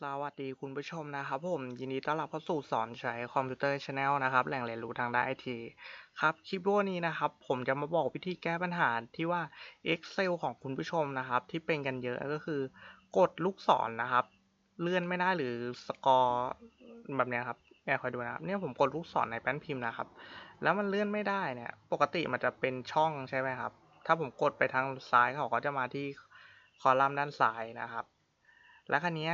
สวัสดีคุณผู้ชมนะครับผมยินดีต้อนรับเข้าสู่สอนใช้คอมพิวเตอร์ชาแนลนะครับแหล่งเรียนรู้ทางด้านไอทีครับคลิปวิดีโอนี้นะครับผมจะมาบอกวิธีแก้ปัญหาที่ว่า Excel ของคุณผู้ชมนะครับ ที่เป็นกันเยอะก็คือกดลูกศรนนะครับ เลื่อนไม่ได้หรือสกอร์แบบนี้ครับแอบคอยดูนะครับเนี่ยผมกดลูกศรในแป้นพิมพ์นะครับ แล้วมันเลื่อนไม่ได้เนี่ย ปกติมันจะเป็นช่องใช่ไหมครับ ถ้าผมกดไปทางซ้ายเขาก็จะมาที่คอลัมน์ด้านซ้ายนะครับ แล้วคันนี้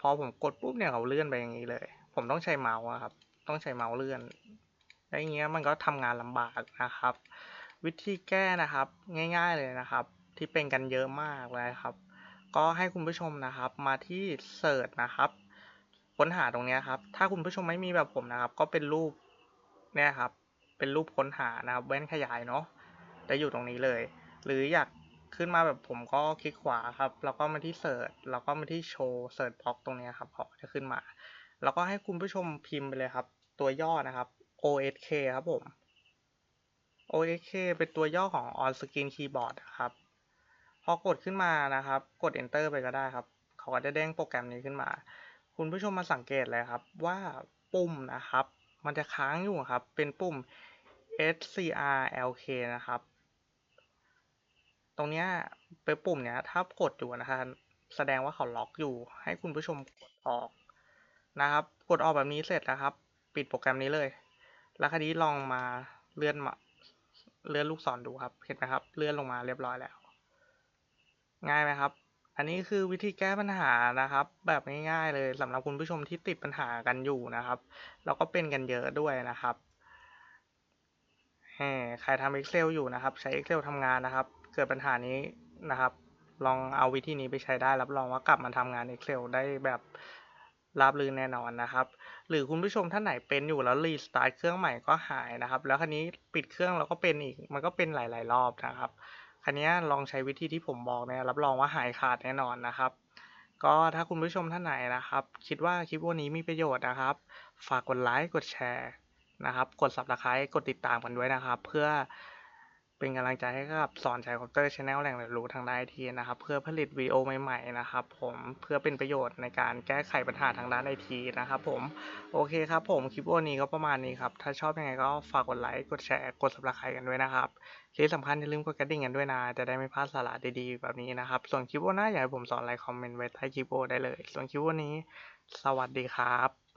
พอผมกดปุ๊บเนี่ยเขาเลื่อนไปอย่างนี้เลย ผมต้องใช้เมาส์ครับ ต้องใช้เมาส์เลื่อนแล้วอย่างเงี้ยมันก็ทำงานลำบากนะครับ วิธีแก้นะครับง่าย ๆเลยนะครับ ที่เป็นกันเยอะมากเลยครับ ก็ให้คุณผู้ชมนะครับมาที่เสิร์ชนะครับค้นหาตรงนี้ครับ ถ้าคุณผู้ชมไม่มีแบบผมนะครับ ก็เป็นรูปเนี่ยครับ เป็นรูปค้นหานะครับแว่นขยายเนาะจะอยู่ตรงนี้เลย หรืออยาก ขึ้นมาแบบผมก็คลิกขวาครับ แล้วก็มาที่เสิร์ชแล้วก็มาที่โชว์เสิร์ชบล็อกตรงนี้ครับเขาจะขึ้นมา แล้วก็ให้คุณผู้ชมพิมพ์ไปเลยครับ ตัวย่อนะครับ OSK ครับผม OSK เป็นตัวย่อของ On Screen Keyboard นะครับ พอกดขึ้นมานะครับ กด Enter ไปก็ได้ครับ เขาก็จะเด้งโปรแกรมนี้ขึ้นมา คุณผู้ชมมาสังเกตเลยครับ ว่าปุ่มนะครับ มันจะค้างอยู่ครับ เป็นปุ่ม SCRLK นะครับ ตรงเนี้ยเป็นปุ่มเนี้ยถ้ากดอยู่นะครับแสดงว่าเขาล็อกอยู่ ให้คุณผู้ชมกดออกนะครับ กดออกแบบนี้เสร็จนะครับ ปิดโปรแกรมนี้เลย แล้วคราวนี้ลองมาเลื่อนมาเลื่อนลูกศรดูครับ เห็นไหมครับ เลื่อนลงมาเรียบร้อยแล้ว ง่ายไหมครับ อันนี้คือวิธีแก้ปัญหานะครับ แบบง่ายๆเลยสำหรับคุณผู้ชมที่ติดปัญหากันอยู่นะครับ แล้วก็เป็นกันเยอะด้วยนะครับใครทำ Excel อยู่นะครับ ใช้ Excel ทำงานนะครับ กิดปัญหานี้นะครับ ลองเอาวิธีนี้ไปใช้ได้รับรองว่ากลับมาทำงาน Excel ได้แบบราบรื่นแน่นอนนะครับ หรือคุณผู้ชมท่านไหนเป็นอยู่แล้วรีสตาร์ทเครื่องใหม่ก็หายนะครับ แล้วคันนี้ปิดเครื่องแล้วก็เป็นอีก มันก็เป็นหลาย ๆ รอบนะครับ คันนี้ลองใช้วิธีที่ผมบอกเนี่ยรับรองว่าหายขาดแน่นอนนะครับ ก็ถ้าคุณผู้ชมท่านไหนนะครับ คิดว่าคลิปวันนี้มีประโยชน์นะครับ ฝากกดไลค์กดแชร์นะครับ กด subscribe กดติดตามกันด้วยนะครับ เพื่อ เป็นกำลังใจให้กับสอนใช้คอมพิวเตอร์ชาแนลแหล่งเรียนรู้ทางด้านไอทีนะครับ เพื่อผลิตวิดีโอใหม่ๆนะครับ ผมเพื่อเป็นประโยชน์ในการแก้ไขปัญหาทางด้านไอทีนะครับผมโอเคครับผมคลิปวันนี้ก็ประมาณนี้ครับถ้าชอบยังไงก็ฝากกดไลค์กดแชร์กด subscribe กันด้วยนะครับที่สำคัญอย่าลืมกดกระดิ่งกันด้วยนะจะได้ไม่พลาดสาระดีๆแบบนี้นะครับ ส่วนคลิปวันหน้าอยากให้ผมสอนอะไรคอมเมนต์ไว้ใต้คลิปโอได้เลย ส่วนคลิปวันนี้ สวัสดีครับ